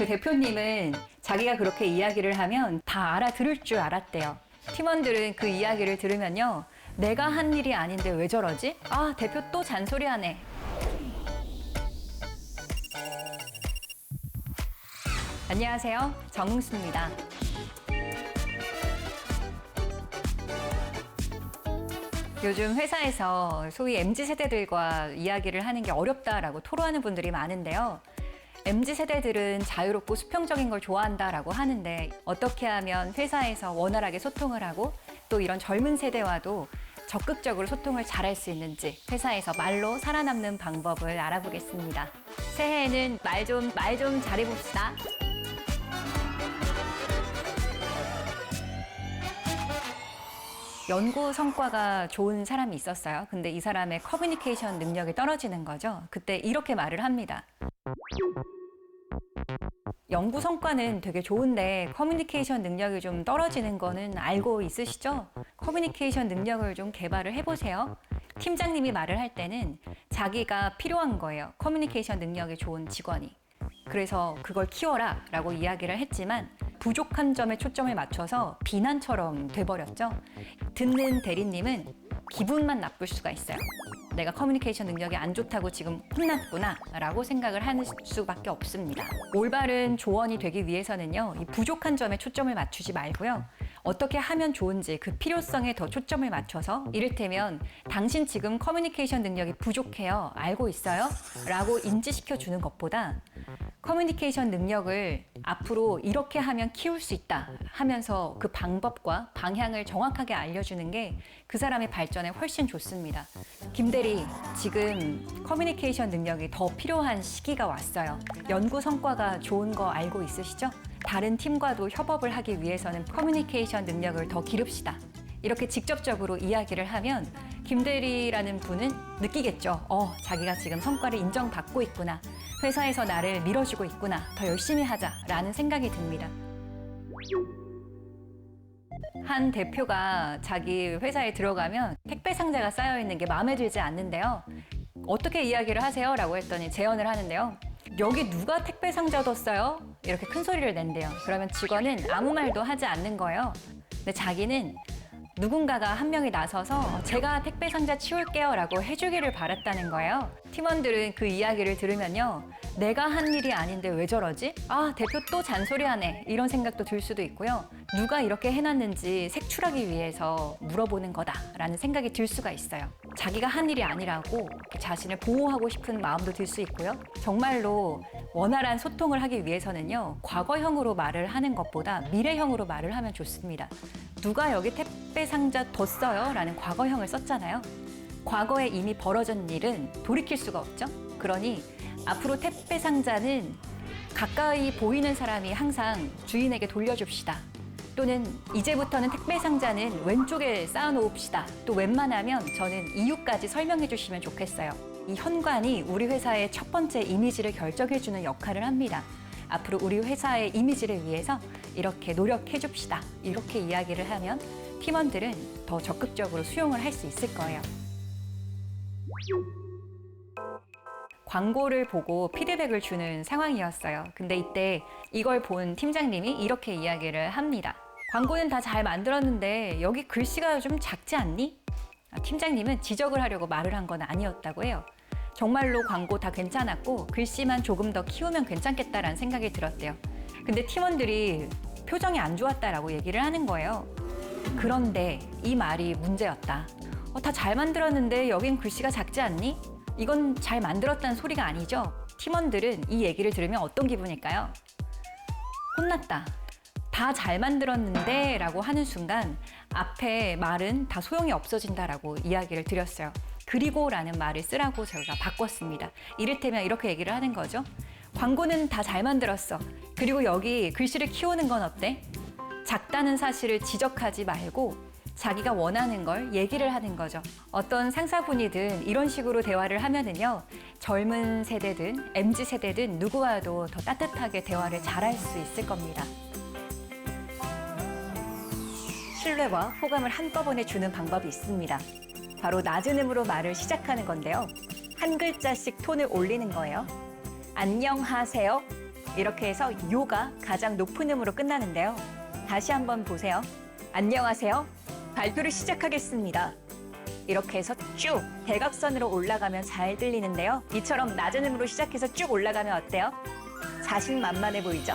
그 대표님은 자기가 그렇게 이야기를 하면 다 알아들을 줄 알았대요. 팀원들은 그 이야기를 들으면요. 내가 한 일이 아닌데 왜 저러지? 아, 대표 또 잔소리하네. 안녕하세요. 정웅수입니다. 요즘 회사에서 소위 MZ 세대들과 이야기를 하는 게 어렵다라고 토로하는 분들이 많은데요. MZ 세대들은 자유롭고 수평적인 걸 좋아한다라고 하는데 어떻게 하면 회사에서 원활하게 소통을 하고 또 이런 젊은 세대와도 적극적으로 소통을 잘할 수 있는지 회사에서 말로 살아남는 방법을 알아보겠습니다. 새해에는 말 좀 말 좀 잘해봅시다. 연구 성과가 좋은 사람이 있었어요. 근데 이 사람의 커뮤니케이션 능력이 떨어지는 거죠. 그때 이렇게 말을 합니다. 연구 성과는 되게 좋은데 커뮤니케이션 능력이 좀 떨어지는 거는 알고 있으시죠? 커뮤니케이션 능력을 좀 개발을 해보세요. 팀장님이 말을 할 때는 자기가 필요한 거예요. 커뮤니케이션 능력이 좋은 직원이. 그래서 그걸 키워라 라고 이야기를 했지만 부족한 점에 초점을 맞춰서 비난처럼 돼버렸죠. 듣는 대리님은 기분만 나쁠 수가 있어요. 내가 커뮤니케이션 능력이 안 좋다고 지금 혼났구나 라고 생각을 하는 수밖에 없습니다. 올바른 조언이 되기 위해서는요, 이 부족한 점에 초점을 맞추지 말고요. 어떻게 하면 좋은지 그 필요성에 더 초점을 맞춰서 이를테면 당신 지금 커뮤니케이션 능력이 부족해요. 알고 있어요? 라고 인지시켜 주는 것보다 커뮤니케이션 능력을 앞으로 이렇게 하면 키울 수 있다 하면서 그 방법과 방향을 정확하게 알려주는 게 그 사람의 발전에 훨씬 좋습니다. 김대리, 지금 커뮤니케이션 능력이 더 필요한 시기가 왔어요. 연구 성과가 좋은 거 알고 있으시죠? 다른 팀과도 협업을 하기 위해서는 커뮤니케이션 능력을 더 기릅시다. 이렇게 직접적으로 이야기를 하면 김대리라는 분은 느끼겠죠. 어, 자기가 지금 성과를 인정받고 있구나. 회사에서 나를 밀어주고 있구나. 더 열심히 하자라는 생각이 듭니다. 한 대표가 자기 회사에 들어가면 택배 상자가 쌓여 있는 게 마음에 들지 않는데요. 어떻게 이야기를 하세요? 라고 했더니 제언을 하는데요. 여기 누가 택배 상자 뒀어요? 이렇게 큰 소리를 낸대요. 그러면 직원은 아무 말도 하지 않는 거예요. 근데 자기는 누군가가 한 명이 나서서 제가 택배 상자 치울게요 라고 해주기를 바랐다는 거예요. 팀원들은 그 이야기를 들으면요. 내가 한 일이 아닌데 왜 저러지? 아, 대표 또 잔소리하네. 이런 생각도 들 수도 있고요. 누가 이렇게 해놨는지 색출하기 위해서 물어보는 거다라는 생각이 들 수가 있어요. 자기가 한 일이 아니라고 자신을 보호하고 싶은 마음도 들 수 있고요. 정말로 원활한 소통을 하기 위해서는요. 과거형으로 말을 하는 것보다 미래형으로 말을 하면 좋습니다. 누가 여기 택배 상자 뒀어요? 라는 과거형을 썼잖아요. 과거에 이미 벌어진 일은 돌이킬 수가 없죠. 그러니 앞으로 택배 상자는 가까이 보이는 사람이 항상 주인에게 돌려줍시다. 또는 이제부터는 택배 상자는 왼쪽에 쌓아놓읍시다. 또 웬만하면 저는 이유까지 설명해 주시면 좋겠어요. 이 현관이 우리 회사의 첫 번째 이미지를 결정해주는 역할을 합니다. 앞으로 우리 회사의 이미지를 위해서 이렇게 노력해 줍시다. 이렇게 이야기를 하면 팀원들은 더 적극적으로 수용을 할 수 있을 거예요. 광고를 보고 피드백을 주는 상황이었어요. 근데 이때 이걸 본 팀장님이 이렇게 이야기를 합니다. 광고는 다 잘 만들었는데 여기 글씨가 좀 작지 않니? 아, 팀장님은 지적을 하려고 말을 한 건 아니었다고 해요. 정말로 광고 다 괜찮았고 글씨만 조금 더 키우면 괜찮겠다라는 생각이 들었대요. 근데 팀원들이 표정이 안 좋았다라고 얘기를 하는 거예요. 그런데 이 말이 문제였다. 어, 다 잘 만들었는데 여긴 글씨가 작지 않니? 이건 잘 만들었다는 소리가 아니죠. 팀원들은 이 얘기를 들으면 어떤 기분일까요? 혼났다. 다 잘 만들었는데 라고 하는 순간 앞에 말은 다 소용이 없어진다라고 이야기를 드렸어요. 그리고 라는 말을 쓰라고 저희가 바꿨습니다. 이를테면 이렇게 얘기를 하는 거죠. 광고는 다 잘 만들었어. 그리고 여기 글씨를 키우는 건 어때? 작다는 사실을 지적하지 말고 자기가 원하는 걸 얘기를 하는 거죠. 어떤 상사분이든 이런 식으로 대화를 하면은요, 젊은 세대든 MZ 세대든 누구와도 더 따뜻하게 대화를 잘할 수 있을 겁니다. 신뢰와 호감을 한꺼번에 주는 방법이 있습니다. 바로 낮은 음으로 말을 시작하는 건데요. 한 글자씩 톤을 올리는 거예요. 안녕하세요. 이렇게 해서 요가 가장 높은 음으로 끝나는데요. 다시 한번 보세요. 안녕하세요. 발표를 시작하겠습니다. 이렇게 해서 쭉 대각선으로 올라가면 잘 들리는데요. 이처럼 낮은 음으로 시작해서 쭉 올라가면 어때요? 자신만만해 보이죠?